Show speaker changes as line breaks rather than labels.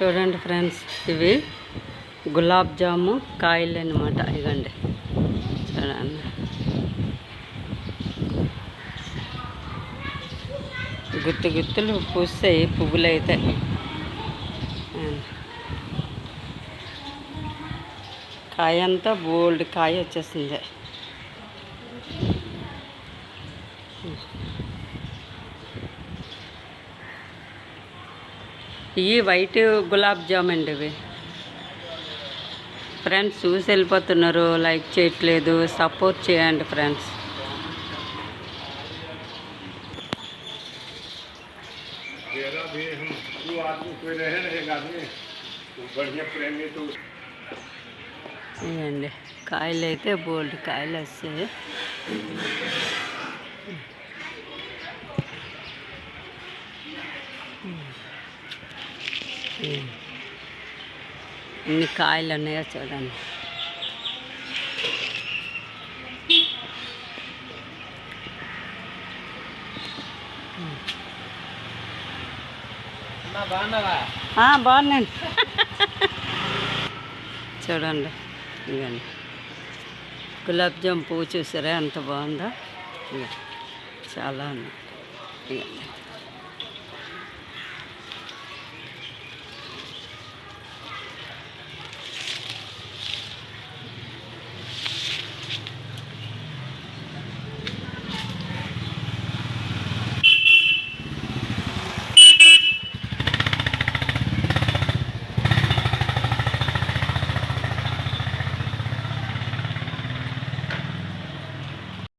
చూడండి ఫ్రెండ్స్ ఇవి గులాబ్ జాము కాయలు అనమాట ఇవ్వండి చూడండి. గుత్తు గుత్తులు పూస్తాయి పువ్వులు అయితే కాయ అంతా బోల్డ్ కాయ వచ్చేసింది. ఇవి వైట్ గులాబ్ జామ్ అండి ఇవి. ఫ్రెండ్స్ చూసి వెళ్ళిపోతున్నారు లైక్ చేయట్లేదు సపోర్ట్ చేయండి ఫ్రెండ్స్. కాయలు అయితే బోల్డ్ కాయలు వస్తాయి. ఇన్ని కాయలు ఉన్నాయో చూడండి. బాగున్నాను. చూడండి. ఇవ్వండి గులాబ్ జామ్ పువ్వు చూసారా? ఎంత బాగుందో. ఇక చాలా ఉన్నాయి.